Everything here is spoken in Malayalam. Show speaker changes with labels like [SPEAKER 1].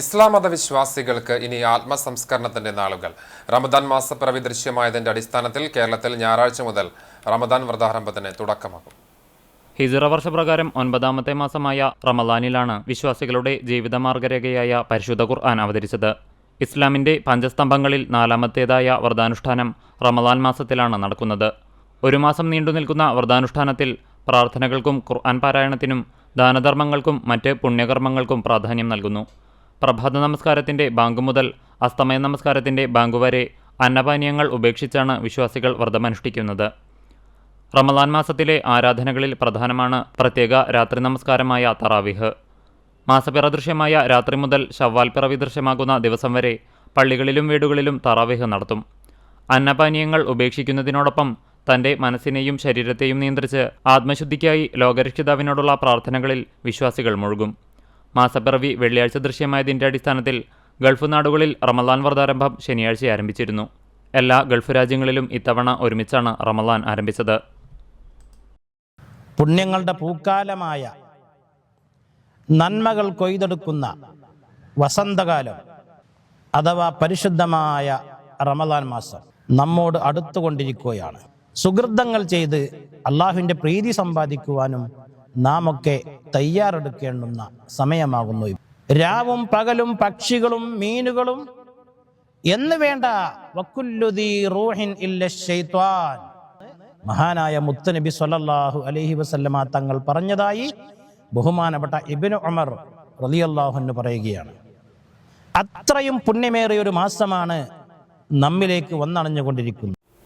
[SPEAKER 1] ഇസ്ലാം മതവിശ്വാസികൾക്ക് ഇനി ആത്മസംസ്കരണത്തിന്റെ നാളുകൾ. റമദാൻ മാസപ്പിറവി ദൃശ്യമായതിന്റെ അടിസ്ഥാനത്തിൽ കേരളത്തിൽ ഞായറാഴ്ച മുതൽ റമദാൻ വ്രതാരംഭത്തിന് തുടക്കമാകും.
[SPEAKER 2] ഹിജറ വർഷപ്രകാരം ഒൻപതാമത്തെ മാസമായ റമദാനിലാണ് വിശ്വാസികളുടെ ജീവിത മാർഗരേഖയായ പരിശുദ്ധ ഖുർആൻ അവതരിച്ചത്. ഇസ്ലാമിന്റെ പഞ്ചസ്തംഭങ്ങളിൽ നാലാമത്തേതായ വ്രതാനുഷ്ഠാനം റമദാൻ മാസത്തിലാണ് നടക്കുന്നത്. ഒരു മാസം നീണ്ടു നിൽക്കുന്ന വ്രതാനുഷ്ഠാനത്തിൽ പ്രാർത്ഥനകൾക്കും ഖുർആൻ പാരായണത്തിനും ദാനധർമ്മങ്ങൾക്കും മറ്റ് പുണ്യകർമ്മങ്ങൾക്കും പ്രാധാന്യം നൽകുന്നു. പ്രഭാത നമസ്കാരത്തിന്റെ ബാങ്ക് മുതൽ അസ്തമയ നമസ്കാരത്തിന്റെ ബാങ്ക് വരെ അന്നപാനീയങ്ങൾ ഉപേക്ഷിച്ചാണ് വിശ്വാസികൾ വ്രതമനുഷ്ഠിക്കുന്നത്. റമദാൻ മാസത്തിലെ ആരാധനകളിൽ പ്രധാനമാണ് പ്രത്യേക രാത്രി നമസ്കാരമായ തറാവിഹ്. മാസപ്പിറ ദൃശ്യമായ രാത്രി മുതൽ ഷവ്വാൽ പിറവി ദൃശ്യമാകുന്ന ദിവസം വരെ പള്ളികളിലും വീടുകളിലും തറാവിഹ് നടത്തും. അന്നപാനീയങ്ങൾ ഉപേക്ഷിക്കുന്നതിനോടൊപ്പം തന്റെ മനസ്സിനെയും ശരീരത്തെയും നിയന്ത്രിച്ച് ആത്മശുദ്ധിക്കായി ലോകരക്ഷിതാവിനോടുള്ള പ്രാർത്ഥനകളിൽ വിശ്വാസികൾ മുഴുകും. മാസപ്പിറവി വെള്ളിയാഴ്ച ദൃശ്യമായതിന്റെ അടിസ്ഥാനത്തിൽ ഗൾഫ് നാടുകളിൽ റമദാൻ വ്രതാരംഭം ശനിയാഴ്ച ആരംഭിച്ചിരുന്നു. എല്ലാ ഗൾഫ് രാജ്യങ്ങളിലും ഇത്തവണ ഒരുമിച്ചാണ് റമദാൻ ആരംഭിച്ചത്.
[SPEAKER 3] പുണ്യങ്ങളുടെ പൂക്കാലമായ നന്മകൾ കൊയ്തെടുക്കുന്ന വസന്തകാലം അഥവാ പരിശുദ്ധമായ റമദാൻ മാസം നമ്മോട് അടുത്തുകൊണ്ടിരിക്കുകയാണ്. സുഹൃതങ്ങൾ ചെയ്ത് അള്ളാഹുവിന്റെ പ്രീതി സമ്പാദിക്കുവാനും നാം ഒക്കെ തയ്യാറെടുക്കേണ്ടുന്ന സമയമാകുന്നു. രാവും പകലും പക്ഷികളും മീനുകളും എന്ന് വേണ്ട റൂഹിൻ ഇല്ല മഹാനായ മുത്തനബി സൊല്ലാഹു അലഹി വസല്ലമ തങ്ങൾ പറഞ്ഞതായി ബഹുമാനപ്പെട്ട ഇബ്നു ഉമർ റളിയല്ലാഹു പറയുകയാണ്. അത്രയും പുണ്യമേറിയ ഒരു മാസമാണ് നമ്മിലേക്ക് വന്നണഞ്ഞുകൊണ്ടിരിക്കുന്നത്.